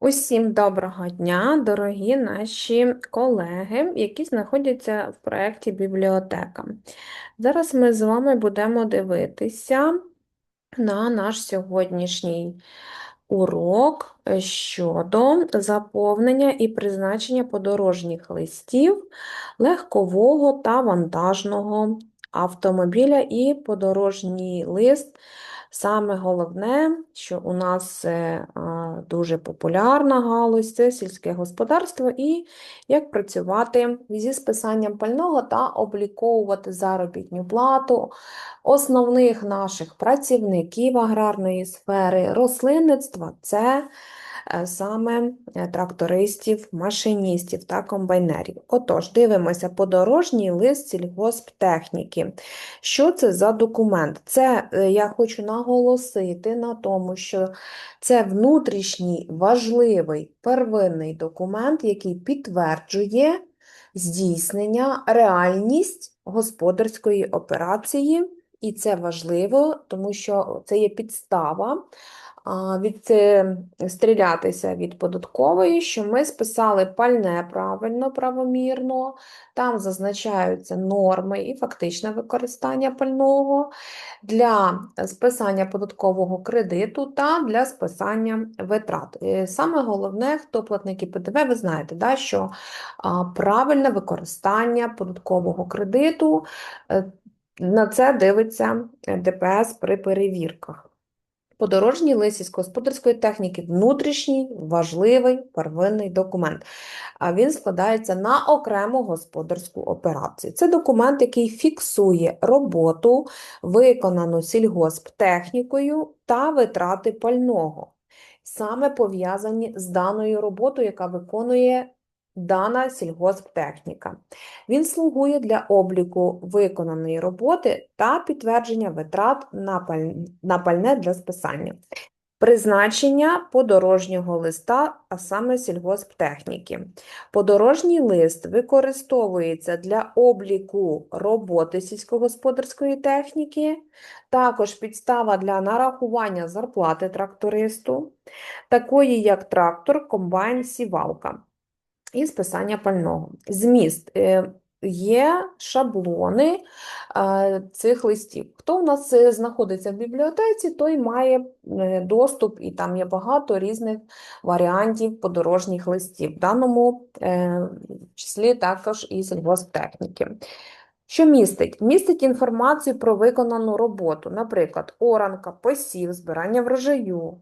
Усім доброго дня, дорогі наші колеги, які знаходяться в проєкті бібліотека. Зараз ми з вами будемо дивитися на наш сьогоднішній урок щодо заповнення і призначення подорожніх листів легкового та вантажного автомобіля і подорожній лист. Саме головне, що у нас дуже популярна галузь, це сільське господарство, і як працювати зі списанням пального та обліковувати заробітну плату основних наших працівників аграрної сфери. Рослинництва це саме е, трактористів, машиністів та комбайнерів. Отож, дивимося подорожній лист сільгосптехніки. Що це за документ? Це е, я хочу наголосити на тому, що це внутрішній важливий первинний документ, який підтверджує здійснення, реальність господарської операції. І це важливо, тому що це є підстава відстрілятися від податкової, що ми списали пальне правильно, правомірно, там зазначаються норми і фактичне використання пального для списання податкового кредиту та для списання витрат. Е, саме головне, хто платники ПДВ, ви знаєте, да, що правильне використання податкового кредиту. Е, на це дивиться ДПС при перевірках. Подорожній лист сільськогосподарської техніки внутрішній, важливий первинний документ. А він складається на окрему господарську операцію. Це документ, який фіксує роботу, виконану сільгосптехнікою та витрати пального, саме пов'язані з даною роботою, яка виконує дана сільгосптехніка. Він слугує для обліку виконаної роботи та підтвердження витрат на пальне для списання. Призначення подорожнього листа, а саме сільгосптехніки. Подорожній лист використовується для обліку роботи сільськогосподарської техніки, також підстава для нарахування зарплати трактористу, такої як трактор, комбайн, сівалка і списання пального. Зміст. Е, є шаблони е, цих листів. Хто у нас е, знаходиться в бібліотеці, той має доступ, і там є багато різних варіантів подорожніх листів, в даному числі також і сільгосптехніки. Що містить? Містить інформацію про виконану роботу, наприклад, оранка, посів, збирання врожаю,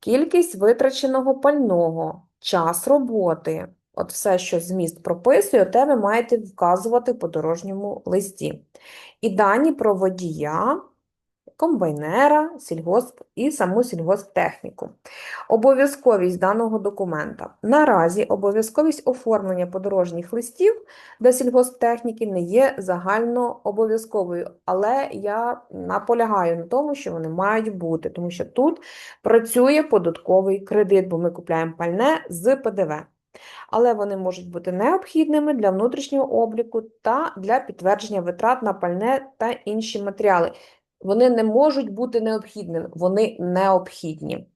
кількість витраченого пального, час роботи. От все, що зміст прописує, те ви маєте вказувати в подорожньому листі. І дані про водія, комбайнера, сільгосп і саму сільгосптехніку. Обов'язковість даного документа. Наразі обов'язковість оформлення подорожніх листів для сільгосптехніки не є загально обов'язковою, але я наполягаю на тому, що вони мають бути, тому що тут працює податковий кредит, бо ми купляємо пальне з ПДВ але вони можуть бути необхідними для внутрішнього обліку та для підтвердження витрат на пальне та інші матеріали. Вони не можуть бути необхідними, вони необхідні.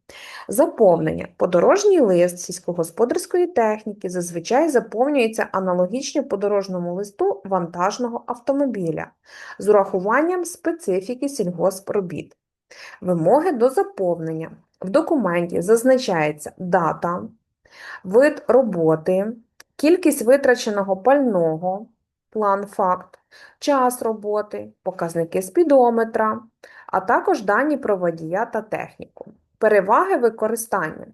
Заповнення. Подорожній лист сільськогосподарської техніки зазвичай заповнюється аналогічно подорожному листу вантажного автомобіля з урахуванням специфіки сільгоспробіт. Вимоги до заповнення. В документі зазначається дата, вид роботи, кількість витраченого пального, план факт, час роботи, показники спідометра, а також дані про водія та техніку. Переваги використання.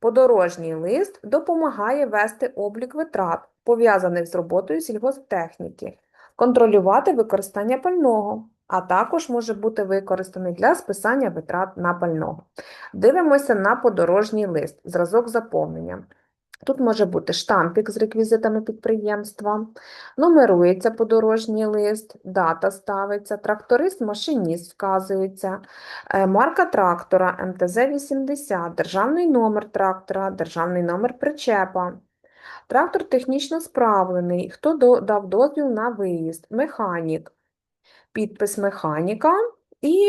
Подорожній лист допомагає вести облік витрат, пов'язаних з роботою сільгосптехніки, контролювати використання пального, а також може бути використаний для списання витрат на пального. Дивимося на подорожній лист, зразок заповнення. Тут може бути штампік з реквізитами підприємства, нумерується подорожній лист, дата ставиться, тракторист-машиніст вказується, е, марка трактора МТЗ-80, державний номер трактора, державний номер причепа. Трактор технічно справлений, хто дав дозвіл на виїзд, механік, підпис механіка і